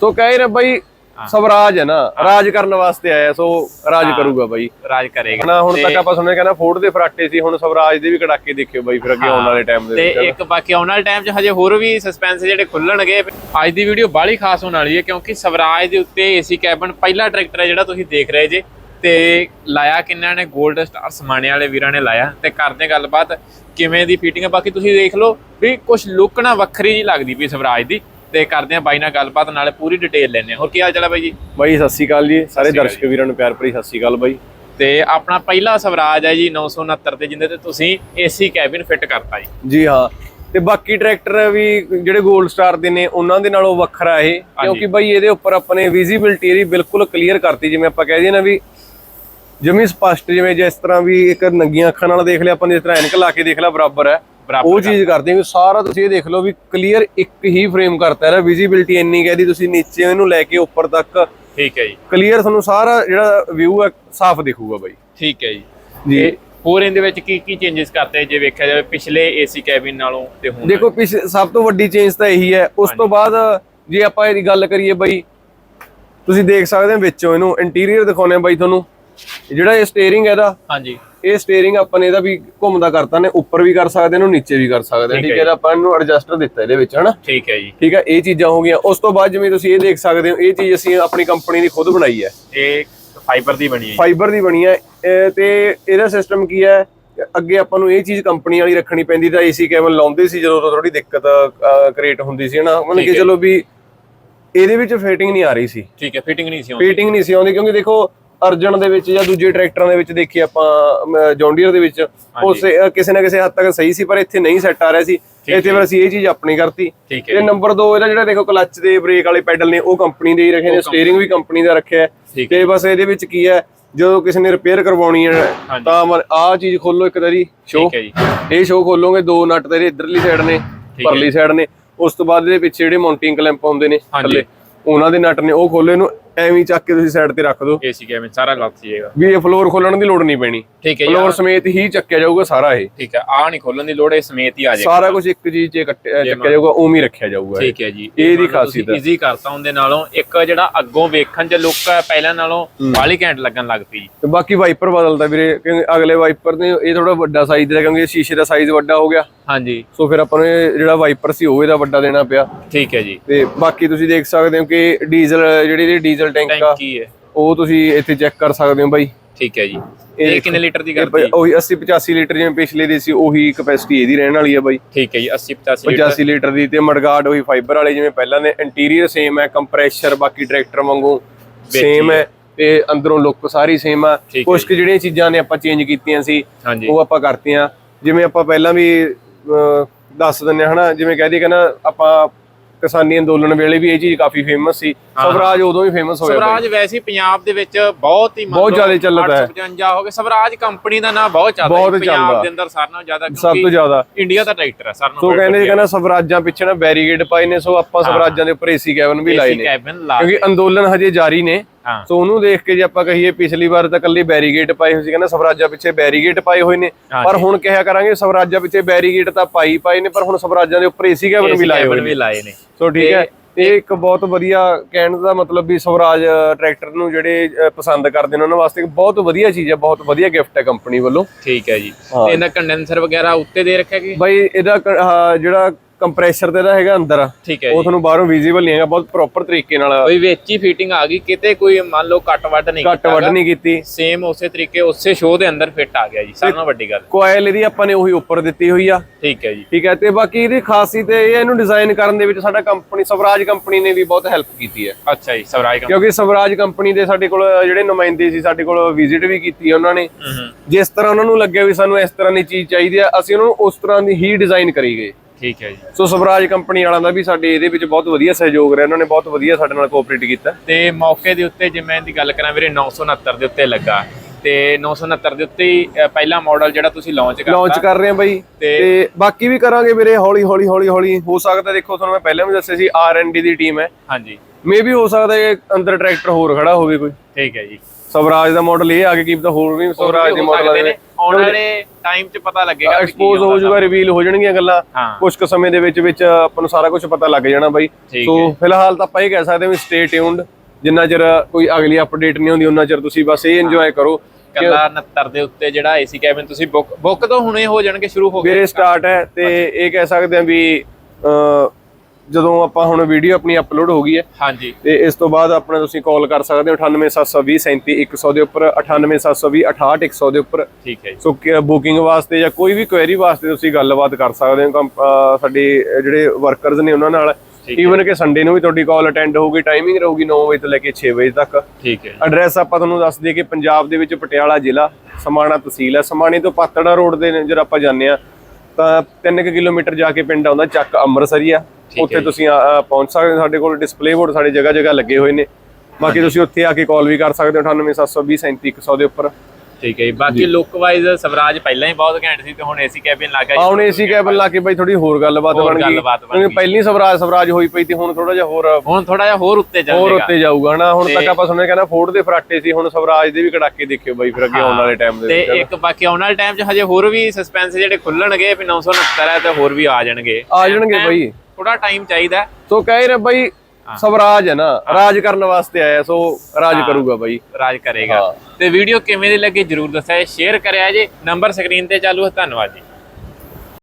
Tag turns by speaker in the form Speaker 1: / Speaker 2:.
Speaker 1: ਸੋ ਕਹੇ ਨਾ ਬਾਈ ਸਵਰਾਜ ਹੈ ਨਾ। ਰਾਜ ਕਰਨ ਵਾਸਤੇ ਆਇਆ ਸੋ ਰਾਜ। ਕਰੂਗਾ ਬਾਈ।
Speaker 2: ਰਾਜ ਕਰੇਗਾ।
Speaker 1: ਨਾ ਹੁਣ ਤੱਕ ਆਪਾਂ ਸੁਣਿਆ ਕਹਿੰਦਾ ਫੋਰਡ ਦੇ ਫਰਾਟੇ ਸੀ ਹੁਣ ਸਵਰਾਜ ਦੇ ਵੀ ਕੜਾਕੇ ਦੇਖਿਓ ਬਾਈ ਫਿਰ ਅੱਗੇ ਆਉਣ ਵਾਲੇ ਟਾਈਮ ਦੇ
Speaker 2: ਤੇ ਇੱਕ ਬਾਕੀ ਆਉਣ ਵਾਲੇ ਟਾਈਮ 'ਚ ਹਜੇ ਹੋਰ ਵੀ ਸਸਪੈਂਸ ਜਿਹੜੇ ਖੁੱਲਣਗੇ। ਅੱਜ ਦੀ ਵੀਡੀਓ ਬਾਹਲੀ ਖਾਸ ਹੋਣ ਵਾਲੀ ਹੈ ਕਿਉਂਕਿ ਸਵਰਾਜ ਦੇ ਉੱਤੇ ਏਸੀ ਕੈਬਨ ਪਹਿਲਾ ਟਰੈਕਟਰ ਹੈ ਜਿਹੜਾ ਤੁਸੀਂ ਦੇਖ ਰਹੇ ਜੇ। ਤੇ ਲਾਇਆ ਕਿੰਨਾ ਨੇ? 골ਡ ਸਟਾਰ ਸਮਾਣੇ ਵਾਲੇ ਵੀਰਾਂ ਨੇ ਲਾਇਆ। ਤੇ ਕਰਦੇ ਗੱਲਬਾਤ ਕਿਵੇਂ ਦੀ ਫਿਟਿੰਗ ਹੈ? ਬਾਕੀ ਤੁਸੀਂ ਦੇਖ ਲਓ ਵੀ ਕੁਝ ਲੁੱਕ ਨਾ ਵੱਖਰੀ ਜੀ ਲੱਗਦੀ ਪਈ ਸਵਰਾਜ ਦੀ। ਤੇ ਕਰਦੇ ਆ ਬਾਈ ਨਾਲ ਗੱਲਬਾਤ ਨਾਲੇ ਪੂਰੀ ਡਿਟੇਲ ਲੈਣੇ ਹੋਰ ਕੀ ਹਾਲ ਚਾਲ ਹੈ ਬਾਈ ਜੀ?
Speaker 1: ਬਾਈ ਸਤਿ ਸ਼੍ਰੀ ਅਕਾਲ ਜੀ। ਸਾਰੇ ਦਰਸ਼ਕ ਵੀਰਾਂ ਨੂੰ ਪਿਆਰ ਭਰੀ ਸਤਿ ਸ਼੍ਰੀ ਅਕਾਲ ਬਾਈ।
Speaker 2: ਤੇ ਆਪਣਾ ਪਹਿਲਾ ਸਵਰਾਜ ਹੈ ਜੀ 969 ਤੇ ਜਿੰਦੇ ਤੇ ਤੁਸੀਂ ਏਸੀ ਕੈਬਿਨ ਫਿੱਟ ਕਰਤਾ ਜੀ।
Speaker 1: ਜੀ ਹਾਂ। ਤੇ ਬਾਕੀ ਟਰੈਕਟਰ ਵੀ ਜਿਹੜੇ 골ਡ ਸਟਾਰ ਦੇ ਨੇ ਉਹਨਾਂ ਦੇ ਨਾਲੋਂ ਵੱਖਰਾ ਇਹ ਕਿਉਂਕਿ ਬਾਈ ਇਹਦੇ ਉੱਪਰ ਆਪਣੇ ਵਿਜ਼ਿਬਿਲਟੀ ਇਹਦੀ ਬਿਲਕੁਲ ਕਲੀਅਰ ਕਰਤੀ ਜਿਵੇਂ ਆਪਾਂ ਕਹਿ ਦਈਏ ਨਾ ਵੀ ਜਮੀ ਸਪਸ਼ਟ ਜਿਵੇਂ ਜਿਸ ਤਰ੍ਹਾਂ ਵੀ ਇੱਕ ਨੰਗੀਆਂ ਅੱਖਾਂ ਨਾਲ ਦੇਖ ਲਿਆ ਆਪਾਂ ਜਿਸ ਤਰ੍ਹਾਂ ਐਨਕ ਲਾ ਕੇ ਦੇਖ ਲਿਆ ਬਰਾਬਰ ਹੈ। ਉਹ ਚੀਜ਼ ਕਰਦੇ ਵੀ ਸਾਰਾ ਤੁਸੀਂ ਇਹ ਦੇਖ ਲਓ ਵੀ ਕਲੀਅਰ ਇੱਕ ਹੀ ਫਰੇਮ ਕਰਤਾ ਹੈ ਨਾ ਵਿਜ਼ਿਬਿਲਟੀ ਇੰਨੀ ਕਹਿਦੀ ਤੁਸੀਂ ਨੀਚੇ ਇਹਨੂੰ ਲੈ ਕੇ ਉੱਪਰ ਤੱਕ
Speaker 2: ਠੀਕ ਹੈ ਜੀ।
Speaker 1: ਕਲੀਅਰ ਤੁਹਾਨੂੰ ਸਾਰਾ ਜਿਹੜਾ ਵਿਊ ਹੈ ਸਾਫ਼ ਦਿਖੂਗਾ ਬਾਈ।
Speaker 2: ਠੀਕ ਹੈ ਜੀ।
Speaker 1: ਜੀ।
Speaker 2: ਹੋਰ ਇਹਦੇ ਵਿੱਚ ਕੀ ਕੀ ਚੇਂਜਸ ਕਰਤੇ ਜੇ ਵੇਖਿਆ ਜਾਵੇ ਪਿਛਲੇ ਏਸੀ ਕੈਬਿਨ ਨਾਲੋਂ ਤੇ ਹੁਣ?
Speaker 1: ਦੇਖੋ ਸਭ ਤੋਂ ਵੱਡੀ ਚੇਂਜ ਤਾਂ ਇਹੀ ਹੈ। ਉਸ ਤੋਂ ਬਾਅਦ ਜੇ ਆਪਾਂ ਇਹਦੀ ਗੱਲ ਕਰੀਏ ਬਾਈ ਤੁਸੀਂ ਦੇਖ ਸਕਦੇ ਹੋ ਵਿੱਚੋਂ ਇਹਨੂੰ ਇੰਟੀਰੀਅਰ ਦਿਖਾਉਣੇ ਬਾਈ ਤੁਹਾਨੂੰ। ਜਿਹੜਾ ਇਹ ਸਟੀਅਰਿੰਗ ਹੈ ਇਹਦਾ
Speaker 2: ਹਾਂਜੀ।
Speaker 1: ਇਹ ਸਟੀਅਰਿੰਗ ਆਪਾਂ ਨੇ ਇਹਦਾ ਵੀ ਘੁੰਮਦਾ ਕਰਤਾ ਨੇ ਉੱਪਰ ਵੀ ਕਰ ਸਕਦੇ ਇਹਨੂੰ ਨੀਚੇ ਵੀ ਕਰ ਸਕਦੇ
Speaker 2: ਠੀਕ ਹੈ
Speaker 1: ਇਹਦਾ ਆਪਾਂ ਇਹਨੂੰ ਐਡਜਸਟਰ ਦਿੱਤਾ ਇਹਦੇ ਵਿੱਚ ਹਨਾ?
Speaker 2: ਠੀਕ ਹੈ ਜੀ।
Speaker 1: ਠੀਕ ਹੈ ਇਹ ਚੀਜ਼ਾਂ ਹੋ ਗਈਆਂ। ਉਸ ਤੋਂ ਬਾਅਦ ਜਿਵੇਂ ਤੁਸੀਂ ਇਹ ਦੇਖ ਸਕਦੇ ਹੋ ਇਹ ਚੀਜ਼ ਅਸੀਂ ਆਪਣੀ ਕੰਪਨੀ ਦੀ ਖੁਦ ਬਣਾਈ ਹੈ।
Speaker 2: ਇਹ ਫਾਈਬਰ ਦੀ ਬਣੀ ਹੈ।
Speaker 1: ਫਾਈਬਰ ਦੀ ਬਣੀ ਹੈ। ਤੇ ਇਹਦਾ ਸਿਸਟਮ ਕੀ ਹੈ? ਅੱਗੇ ਆਪਾਂ ਨੂੰ ਇਹ ਚੀਜ਼ ਕੰਪਨੀ ਵਾਲੀ ਰੱਖਣੀ ਪੈਂਦੀ ਤਾਂ ਏਸੀ ਕੇਬਲ ਲਾਉਂਦੇ ਸੀ ਜਦੋਂ ਥੋੜੀ ਦਿੱਕਤ ਕ੍ਰੀਏਟ ਹੁੰਦੀ ਸੀ ਹਨਾ?
Speaker 2: ਠੀਕ
Speaker 1: ਕਿ। ਚਲੋ ਵੀ ਇਹਦੇ ਵਿੱਚ ਫਿਟਿੰਗ ਨਹੀਂ ਆ ਰਹੀ ਸੀ।
Speaker 2: ਠੀਕ ਹੈ ਫਿਟਿੰਗ ਨਹੀਂ ਸੀ ਆਉਂਦੀ।
Speaker 1: ਫਿਟਿੰਗ ਨਹੀਂ ਸੀ ਆਉਂਦੀ ਕਿਉਂਕਿ ਦੇਖੋ ਅਰਜਨ ਦੇ ਵਿੱਚ ਜਾਂ ਦੂਜੇ ਟਰੈਕਟਰਾਂ ਦੇ ਵਿੱਚ ਦੇਖੀ ਆਪਾਂ ਜੌਂਡੀਅਰ ਦੇ ਵਿੱਚ ਉਸੇ ਅ, ਕਿਸੇ ਨਾ ਕਿਸੇ ਹੱਦ ਤੱਕ ਸਹੀ ਸੀ ਪਰ ਇੱਥੇ ਨਹੀਂ ਸੈੱਟ ਆ ਰਿਹਾ ਸੀ। ਇੱਥੇ ਫਿਰ ਅਸੀਂ ਇਹ ਚੀਜ਼ ਆਪਣੀ ਕਰਤੀ। ਤੇ ਨੰਬਰ 2 ਇਹਦਾ ਜਿਹੜਾ ਦੇਖੋ ਕਲੱਚ ਦੇ ਬ੍ਰੇਕ ਵਾਲੇ ਪੈਡਲ ਨੇ ਉਹ ਕੰਪਨੀ ਦੇ ਹੀ ਰੱਖੇ ਨੇ ਸਟੀਅਰਿੰਗ ਵੀ ਕੰਪਨੀ ਦਾ ਰੱਖਿਆ ਤੇ ਬਸ ਇਹਦੇ ਵਿੱਚ ਕੀ ਹੈ ਜਦੋਂ ਕਿਸੇ ਨੇ ਰਿਪੇਅਰ ਕਰਵਾਉਣੀ ਹੈ। ਤਾਂ ਆਹ ਚੀਜ਼ ਖੋਲੋ ਇੱਕ ਤਰੀ ਸ਼ੋ ਇਹ ਸ਼ੋ ਖੋਲੋਗੇ ਦੋ ਨਟ ਤੇਰੇ ਇਧਰਲੀ ਸਾਈਡ ਨੇ। ਪਰਲੀ ਸਾਈਡ ਨੇ ਉਸ ਤੋਂ ਬਾਅਦ ਇਹਦੇ ਪਿੱਛੇ ਜਿਹੜੇ ਮਾਊਂਟਿੰਗ ਕਲੈਂਪ ਆਉਂਦੇ ਨੇ। ਥੱਲੇ ਉਹਨਾਂ ਦੇ ਨਟ ਨੇ ਉਹ ਖੋਲੋ ਇਹਨੂੰ ਐਵੇਂ ਚੱਕ ਕੇ ਤੁਸੀਂ ਸਾਈਡ ਤੇ ਰੱਖ ਦਿਓ।
Speaker 2: ਏਸੀ ਕੈਬਿਨ ਸਾਰਾ ਲੱਗ ਜਾਏਗਾ
Speaker 1: ਵੀ ਇਹ ਫਲੋਰ ਖੋਲਣ ਦੀ ਲੋੜ ਨਹੀਂ ਪੈਣੀ।
Speaker 2: ਠੀਕ ਹੈ ਜੀ
Speaker 1: ਫਲੋਰ ਸਮੇਤ ਹੀ ਚੱਕਿਆ ਜਾਊਗਾ ਸਾਰਾ ਇਹ।
Speaker 2: ਠੀਕ ਹੈ ਆ ਨਹੀਂ ਖੋਲਣ ਦੀ ਲੋੜ ਇਹ ਸਮੇਤ ਹੀ ਆ ਜਾਏਗਾ।
Speaker 1: ਸਾਰਾ ਕੁਝ ਇੱਕ ਚੀਜ਼ 'ਚ ਚੱਕਿਆ ਜਾਊਗਾ ਉਵੇਂ ਹੀ ਰੱਖਿਆ ਜਾਊਗਾ।
Speaker 2: ਠੀਕ ਹੈ ਜੀ।
Speaker 1: ਇਹ ਦੀ ਖਾਸੀਅਤ ਹੈ।
Speaker 2: ਈਜ਼ੀ ਕਰਤਾ ਉਹਦੇ ਨਾਲੋਂ। ਇੱਕ ਜਿਹੜਾ ਅੱਗੋਂ ਵੇਖਣ 'ਚ ਲੁੱਕ ਹੈ ਪਹਿਲਾਂ ਨਾਲੋਂ ਬਾਲੀ ਘੈਂਟ ਲੱਗਣ ਲੱਗ ਪਈ।
Speaker 1: ਤੇ ਬਾਕੀ ਵਾਈਪਰ ਬਦਲਦਾ ਵੀਰੇ ਅਗਲੇ ਵਾਈਪਰ ਨੇ ਇਹ ਥੋੜਾ ਵੱਡਾ ਸਾਈਜ਼ ਦਾ ਕਿਉਂਕਿ ਸ਼ੀਸ਼ੇ ਦਾ ਸਾਈਜ਼ ਵੱਡਾ ਹੋ ਗਿਆ।
Speaker 2: ਹਾਂਜੀ।
Speaker 1: ਸੋ ਫਿਰ ਆਪਾਂ ਨੂੰ ਇਹ ਜਿਹੜਾ ਵਾਈਪਰ ਸੀ ਉਹ ਇਹਦਾ ਵੱਡਾ ਦੇਣਾ ਪਿਆ।
Speaker 2: ਠੀਕ ਹੈ ਜੀ।
Speaker 1: ਤੇ ਬਾਕੀ ਤੁਸੀਂ ਦੇਖ ਸਕਦੇ ਹੋ ਕਿ ਡੀਜ਼ਲ ਜਿਹੜੀ ਇਹਦੀ ਡੀਜ਼ਲ ਟੈਂਕ ਆ
Speaker 2: ਟੈਂਕੀ ਹੈ
Speaker 1: ਉਹ ਤੁਸੀਂ ਇੱਥੇ ਚੈੱਕ ਕਰ ਸਕਦੇ ਹੋ ਬਾਈ।
Speaker 2: ਠੀਕ ਹੈ ਜੀ।
Speaker 1: ਇਹ।
Speaker 2: ਕਿੰਨੇ ਲੀਟਰ ਦੀ ਕਰਦੀ
Speaker 1: ਪ- ਉਹੀ 80 85 ਲੀਟਰ ਜਿਵੇਂ ਪਿਛਲੇ ਦੀ ਸੀ ਉਹੀ ਕਪੈਸਿਟੀ ਇਹਦੀ ਰਹਿਣ ਵਾਲੀ ਹੈ ਬਾਈ।
Speaker 2: ਠੀਕ ਹੈ ਜੀ 80 85 ਲੀਟਰ।
Speaker 1: 85 ਲੀਟਰ ਦੀ ਤੇ ਮਡਗਾਰਡ ਉਹੀ ਫਾਈਬਰ ਵਾਲੇ ਜਿਵੇਂ ਪਹਿਲਾਂ ਦੇ ਇੰਟੀਰੀਅਰ ਸੇਮ ਹੈ ਕੰਪਰੈਸ਼ਰ ਬਾਕੀ ਟਰੈਕਟਰ ਵਾਂਗੂ ਸੇਮ ਹੈ ਤੇ ਅੰਦਰੋਂ ਲੁੱਕ ਸਾਰੀ ਸੇਮ ਆ।
Speaker 2: ਹੈ
Speaker 1: ਕੁਝ ਜਿਹੜੀਆਂ ਚੀਜ਼ਾਂ ਨੇ ਆਪਾਂ ਚੇਂਜ ਕੀਤੀਆਂ ਸੀ ਉਹ ਆਪਾਂ ਕਰਤੀਆਂ। ਜਿਵੇਂ ਆਪਾਂ ਪਹਿਲਾਂ ਵੀ ਦੱਸ ਦਿੰਨੇ ਹਨਾ? ਜਿਵੇਂ ਕਹਿ ਦਈਏ ਕਿ ਨਾ ਆਪਾਂ ਕਿਸਾਨੀ ਅੰਦੋਲਨ ਵੇਲੇ ਵੀ ਇਹ ਚੀਜ਼ ਕਾਫੀ ਫੇਮਸ ਸੀ। ਸਵਰਾਜ ਉਦੋਂ ਵੀ ਫੇਮਸ ਹੋਇਆ।
Speaker 2: ਸਵਰਾਜ ਵੈਸੇ ਹੀ ਪੰਜਾਬ ਦੇ ਵਿੱਚ ਬਹੁਤ ਹੀ
Speaker 1: ਬਹੁਤ ਜ਼ਿਆਦਾ ਚੱਲਦਾ ਹੈ।
Speaker 2: 855 ਹੋ ਗਏ। ਸਵਰਾਜ ਕੰਪਨੀ ਦਾ ਨਾਮ ਬਹੁਤ ਚੱਲਦਾ ਹੈ ਪੰਜਾਬ। ਦੇ ਅੰਦਰ ਸਾਰਿਆਂ ਨਾਲੋਂ ਜ਼ਿਆਦਾ
Speaker 1: ਸਭ ਤੋਂ
Speaker 2: ਕਿਉਂਕਿ
Speaker 1: ਜ਼ਿਆਦਾ।
Speaker 2: ਇੰਡੀਆ ਦਾ ਟਰੈਕਟਰ ਹੈ ਸਾਰਿਆਂ
Speaker 1: ਸੋ
Speaker 2: ਨਾਲੋਂ
Speaker 1: ਕਹਿੰਦੇ ਕਹਿੰਦਾ ਸਵਰਾਜਾਂ ਪਿੱਛੇ ਨਾ ਬੈਰੀਗੇਡ ਪਾਏ ਨੇ ਸੋ ਆਪਾਂ ਸਵਰਾਜਾਂ ਦੇ ਉੱਪਰ ਏਸੀ ਕੈਬਨ ਵੀ ਲਾਏ ਨੇ। ਕਿਉਂਕਿ ਅੰਦੋਲਨ ਹਜੇ ਜਾਰੀ ਨੇ।
Speaker 2: ਹਾਂ
Speaker 1: ਸੋ ਉਹਨੂੰ ਦੇਖ ਕੇ ਜੇ ਆਪਾਂ ਕਹੀਏ ਪਿਛਲੀ ਵਾਰ ਤਾਂ ਕੱਲੀ ਬੈਰੀਗੇਡ ਪਾਏ ਹੋਏ ਸੀ ਕਹਿੰਦਾ ਸਵਰਾਜਾਂ ਪਿੱਛੇ ਬੈਰੀਗੇਡ ਪਾਏ ਹੋਏ ਨੇ। ਪਰ ਹੁਣ ਕਿਹਾ ਕਰਾਂਗੇ ਸਵਰਾਜਾਂ ਪਿੱਛੇ ਬੈਰੀਗੇਡ ਤਾਂ ਪਾਈ ਪਾਏ ਨੇ ਪਰ ਹੁਣ ਸਵਰਾਜਾਂ ਦੇ ਉੱਪਰ ਏਸੀ ਕੈਬਨ ਵੀ ਲਾਏ ਹੋਏ ਨੇ। ਸੋ ਠੀਕ ਹੈ। ਇਹ ਇੱਕ ਬਹੁਤ ਵਧੀਆ ਕਹਿਣ ਦਾ ਮਤਲਬ ਵੀ ਸਵਰਾਜ ਟਰੈਕਟਰ ਨੂੰ ਜਿਹੜੇ ਪਸੰਦ ਕਰਦੇ ਨੇ ਉਹਨਾਂ ਵਾਸਤੇ ਬਹੁਤ ਵਧੀਆ ਚੀਜ਼ ਹੈ ਬਹੁਤ ਵਧੀਆ ਗਿਫਟ ਹੈ ਕੰਪਨੀ ਵੱਲੋਂ।
Speaker 2: ਠੀਕ ਹੈ ਜੀ। ਤੇ ਇਹਦਾ ਕੰਡੈਂਸਰ ਵਗੈਰਾ ਉੱਤੇ ਦੇ ਰੱਖਿਆ ਕਿ
Speaker 1: ਬਾਈ ਇਹਦਾ ਜਿਹੜਾ ਕੰਪਰੈਸ਼ਰ ਤੇ ਇਹਦਾ ਹੈਗਾ ਅੰਦਰ। ਆ,
Speaker 2: ਠੀਕ ਹੈ
Speaker 1: ਉਹ ਤੁਹਾਨੂੰ ਬਾਹਰੋਂ ਵਿਜ਼ੀਬਲ ਨਹੀਂ ਹੈਗਾ ਬਹੁਤ ਪ੍ਰੋਪਰ ਤਰੀਕੇ ਨਾਲ।
Speaker 2: ਕੋਈ ਵਿੱਚ ਹੀ ਫਿਟਿੰਗ ਆ ਗਈ ਕਿਤੇ ਕੋਈ ਮੰਨ ਲਓ ਕੱਟ ਵੱਡ ਨਹੀਂ
Speaker 1: ਕੱਟ ਵੱਢ ਨਹੀਂ ਕੀਤੀ।
Speaker 2: ਸੇਮ ਉਸੇ ਤਰੀਕੇ ਉਸੇ ਸ਼ੋਅ ਦੇ ਅੰਦਰ ਫਿੱਟ ਆ ਗਿਆ ਜੀ ਸਾਰਿਆਂ ਨਾਲੋਂ ਵੱਡੀ ਗੱਲ।
Speaker 1: ਕੋਇਲ ਇਹਦੀ ਆਪਾਂ ਨੇ ਉਹੀ ਉੱਪਰ ਦਿੱਤੀ ਹੋਈ ਆ।
Speaker 2: ਠੀਕ ਹੈ ਜੀ।
Speaker 1: ਠੀਕ ਹੈ ਤੇ ਬਾਕੀ ਇਹਦੀ ਖਾਸੀਅਤ ਇਹ ਇਹਨੂੰ ਡਿਜ਼ਾਈਨ ਕਰਨ ਦੇ ਵਿੱਚ ਸਾਡਾ ਕੰਪਨੀ ਸਵਰਾਜ ਕੰਪਨੀ ਨੇ ਵੀ ਬਹੁਤ ਹੈਲਪ ਕੀਤੀ ਹੈ।
Speaker 2: ਅੱਛਾ ਜੀ ਸਵਰਾਜ
Speaker 1: ਕਿਉਂਕਿ ਸਵਰਾਜ ਕੰਪਨੀ ਦੇ ਸਾਡੇ ਕੋਲ ਜਿਹੜੇ ਨੁਮਾਇੰਦੇ ਸੀ ਸਾਡੇ ਕੋਲ ਵਿਜ਼ਿਟ ਵੀ ਕੀਤੀ ਉਹਨਾਂ ਨੇ। ਜਿਸ ਤਰ੍ਹਾਂ ਉਹਨਾਂ ਨੂੰ ਲੱਗਿਆ ਵੀ ਸਾਨੂੰ ਇਸ ਤਰ੍ਹਾਂ ਦੀ ਚੀਜ਼ ਚਾਹੀਦੀ ਹੈ ਅਸੀਂ ਉਹਨਾਂ ਨੂੰ ਉਸ ਤਰ੍ਹਾਂ ਦੀ ਹੀ ਡਿਜ਼ਾਈਨ ਕਰੀ ਗਏ।
Speaker 2: ਠੀਕ ਹੈ ਜੀ।
Speaker 1: ਸੋ ਸਵਰਾਜ ਕੰਪਨੀ ਵਾਲਿਆਂ ਦਾ ਵੀ ਸਾਡੇ ਇਹਦੇ ਵਿੱਚ ਬਹੁਤ ਵਧੀਆ ਸਹਿਯੋਗ ਰਿਹਾ। ਉਹਨਾਂ ਨੇ ਬਹੁਤ ਵਧੀਆ ਸਾਡੇ ਨਾਲ ਕੋਆਪਰੇਟ ਕੀਤਾ।
Speaker 2: ਤੇ ਮੌਕੇ ਦੇ ਉੱਤੇ ਜੇ ਮੈਂ ਇਹਦੀ ਗੱਲ ਕਰਾਂ ਵੀਰੇ 969 ਦੇ ਉੱਤੇ ਲੱਗਾ। ਤੇ 969 ਦੇ ਉੱਤੇ ਹੀ ਪਹਿਲਾ ਮਾਡਲ ਜਿਹੜਾ ਤੁਸੀਂ ਲਾਂਚ ਕਰਤਾ।
Speaker 1: ਲਾਂਚ ਕਰ ਰਹੇ ਹਾਂ ਬਾਈ।
Speaker 2: ਤੇ-
Speaker 1: ਬਾਕੀ ਵੀ ਕਰਾਂਗੇ ਵੀਰੇ ਹੌਲੀ ਹੌਲੀ ਹੌਲੀ ਹੌਲੀ। ਹੋ ਸਕਦਾ ਦੇਖੋ ਤੁਹਾਨੂੰ ਮੈਂ ਪਹਿਲਾਂ ਵੀ ਦੱਸਿਆ ਸੀ ਆਰ&ਡੀ ਦੀ ਟੀਮ ਹੈ।
Speaker 2: ਹਾਂਜੀ।
Speaker 1: ਮੇ ਵੀ ਹੋ ਸਕਦਾ ਇਹ ਅੰਦਰ ਟਰੈਕਟਰ ਹੋਰ ਖੜਾ ਹੋਵੇ ਕੋਈ।
Speaker 2: ਠੀਕ ਹੈ ਜੀ।
Speaker 1: ਸਵਰਾਜ ਦਾ ਮਾਡਲ ਇਹ ਆ ਕੇ ਕੀ ਪਤਾ ਹੋਰ ਵੀ ਸਵਰਾਜ ਦੇ ਮਾਡਲ
Speaker 2: ਨੇ। ਆਉਣ ਵਾਲੇ ਟਾਈਮ 'ਚ ਪਤਾ ਲੱਗੇਗਾ
Speaker 1: ਐਕਸਪੋਜ਼ ਹੋ ਜਾਊਗਾ ਰਿਵੀਲ ਹੋ ਜਾਣਗੀਆਂ ਗੱਲਾਂ। ਕੁਝ ਕੁ ਸਮੇਂ ਦੇ ਵਿੱਚ ਵਿੱਚ ਆਪਾਂ ਨੂੰ ਸਾਰਾ ਕੁਝ ਪਤਾ ਲੱਗ ਜਾਣਾ ਬਾਈ। ਸੋ ਫਿਲਹਾਲ ਤਾਂ ਆਪਾਂ ਇਹ ਕਹਿ ਸਕਦੇ ਹਾਂ ਵੀ ਸਟੇ ਟਿਊਨਡ ਜਿੰਨਾ ਚਿਰ ਕੋਈ ਅਗਲੀ ਅਪਡੇਟ ਨਹੀਂ ਹੁੰਦੀ ਉਹਨਾਂ ਚਿਰ ਤੁਸੀਂ ਬਸ ਇਹ ਇੰਜੋਏ ਕਰੋ।
Speaker 2: ਕੱਲਾ 69 ਦੇ ਉੱਤੇ ਜਿਹੜਾ ਏਸੀ ਕੈਬਨ ਤੁਸੀਂ ਬੁੱਕ ਬੁੱਕ ਤਾਂ ਹੁਣੇ ਹੋ ਜਾਣਗੇ ਸ਼ੁਰੂ ਹੋ ਗਏ।
Speaker 1: ਵੀਰੇ ਸਟਾਰਟ ਹੈ ਤੇ ਇਹ ਕਹਿ ਸਕਦੇ ਹਾਂ ਵੀ ਜਦੋਂ ਆਪਾਂ ਹੁਣ ਵੀਡੀਓ ਆਪਣੀ ਅਪਲੋਡ ਹੋ ਗਈ ਹੈ
Speaker 2: ਹਾਂਜੀ।
Speaker 1: ਤੇ ਇਸ ਤੋਂ ਬਾਅਦ ਆਪਣਾ ਤੁਸੀਂ ਕਾਲ ਕਰ ਸਕਦੇ ਹੋ 98720 37100 ਦੇ ਉੱਪਰ 98720 68100 ਦੇ ਉੱਪਰ।
Speaker 2: ਠੀਕ ਹੈ ਜੀ।
Speaker 1: ਸੋ ਬੁਕਿੰਗ ਵਾਸਤੇ ਜਾਂ ਕੋਈ ਵੀ ਕੁਐਰੀ ਵਾਸਤੇ ਤੁਸੀਂ ਗੱਲਬਾਤ ਕਰ ਸਕਦੇ ਹੋ ਸਾਡੇ ਜਿਹੜੇ ਵਰਕਰਸ ਨੇ ਉਹਨਾਂ ਨਾਲ। ਈਵਨ ਕਿ ਸੰਡੇ ਨੂੰ ਵੀ ਤੁਹਾਡੀ ਕਾਲ ਅਟੈਂਡ ਹੋਊਗੀ ਟਾਈਮਿੰਗ ਰਹੂਗੀ 9 ਵਜੇ ਤੋਂ ਲੈ ਕੇ 6 ਵਜੇ ਤੱਕ।
Speaker 2: ਠੀਕ ਹੈ
Speaker 1: ਐਡਰੈਸ ਆਪਾਂ ਤੁਹਾਨੂੰ ਦੱਸ ਦਈਏ ਕਿ ਪੰਜਾਬ ਦੇ ਵਿੱਚ ਪਟਿਆਲਾ ਜ਼ਿਲ੍ਹਾ ਸਮਾਣਾ ਤਹਿਸੀਲ ਹੈ। ਸਮਾਣੇ ਤੋਂ ਪਾਤੜਾ ਰੋਡ ਦੇ ਜਦੋਂ ਆਪਾਂ ਜਾਂਦੇ ਆ ਤਾਂ 3 ਕਿਲੋਮੀਟਰ ਜਾ ਕੇ ਪਿੰਡ ਆਉਂਦਾ ਚੱਕ ਅੰਮ੍ਰਿਤਸਰੀ ਆ। ਉੱਥੇ ਤੁਸੀਂ ਪਹੁੰਚ ਸਕਦੇ ਹੋ। ਸਾਡੇ ਕੋਲ ਡਿਸਪਲੇ ਬੋਰਡ ਸਾਡੇ ਜਗ੍ਹਾ ਜਗ੍ਹਾ ਲੱਗੇ ਹੋਏ ਨੇ। ਬਾਕੀ ਤੁਸੀਂ ਉੱਥੇ ਆ ਕੇ ਕਾਲ ਵੀ ਕਰ ਸਕਦੇ ਹੋ। 98720 37100 ਦੇ ਉੱਪਰ।
Speaker 2: ਠੀਕ ਹੈ ਜੀ। ਬਾਕੀ ਲੁੱਕ ਵਾਈਜ਼ ਸਵਰਾਜ ਪਹਿਲਾਂ ਹੀ ਬਹੁਤ ਘੈਂਟ ਸੀ ਤੇ ਹੁਣ ਏਸੀ ਕੈਬਨ ਲੱਗਾ
Speaker 1: ਆ ਹੁਣ ਏਸੀ ਕੈਬਨ ਲਾ ਕੇ ਬਾਈ ਥੋੜੀ ਹੋਰ ਗੱਲਬਾਤ ਬਣ ਗਈ। ਕਿਉਂਕਿ ਪਹਿਲੀ ਸਵਰਾਜ ਸਵਰਾਜ ਹੋਈ ਪਈ ਤੇ ਹੁਣ ਥੋੜਾ ਜਿਹਾ ਹੋਰ
Speaker 2: ਹੁਣ ਥੋੜਾ ਜਿਹਾ ਹੋਰ ਉੱਤੇ ਚੱਲ
Speaker 1: ਹੋਰ
Speaker 2: ਜਾਏਗਾ
Speaker 1: ਉੱਤੇ ਜਾਊਗਾ ਨਾ। ਹੁਣ ਤੱਕ ਆਪਾਂ ਸੁਣਿਆ ਕਹਿੰਦਾ ਫੋਰਡ ਦੇ ਫਰਾਟੇ ਸੀ। ਹੁਣ ਸਵਰਾਜ ਦੇ ਵੀ ਕੜਾਕੇ ਦੇਖਿਓ ਬਾਈ ਫਿਰ ਅੱਗੇ ਆਉਣ ਵਾਲੇ ਟਾਈਮ ਦੇ
Speaker 2: ਤੇ ਇੱਕ ਬਾਕੀ ਆਉਣ ਵਾਲੇ ਟਾਈਮ 'ਚ ਹਜੇ ਹੋਰ ਵੀ ਸਸਪੈਂਸ ਜਿਹੜੇ ਖੁੱਲਣਗੇ ਵੀ 969 ਹੈ ਤੇ ਹੋਰ ਵੀ ਆ ਜਾਣਗੇ।
Speaker 1: ਆ ਜਾਣਗੇ ਬਾਈ।
Speaker 2: ਥੋੜਾ ਟਾਈਮ ਚਾਹੀਦਾ
Speaker 1: ਸੋ ਕਹਿ ਰਹੇ ਬਾਈ ਸਵਰਾਜ ਹੈ ਨਾ। ਰਾਜ ਕਰਨ ਵਾਸਤੇ ਆਇਆ ਸੋ ਰਾਜ ਕਰੂਗਾ ਬਾਈ।
Speaker 2: ਰਾਜ ਕਰੇਗਾ। ਤੇ ਵੀਡੀਓ ਕਿਵੇਂ ਦੀ ਲੱਗੀ ਜਰੂਰ ਦੱਸਿਆ ਸ਼ੇਅਰ ਕਰਿਆ ਜੇ। ਨੰਬਰ ਸਕਰੀਨ ਤੇ ਚਾਲੂ ਹੈ। ਧੰਨਵਾਦ ਜੀ।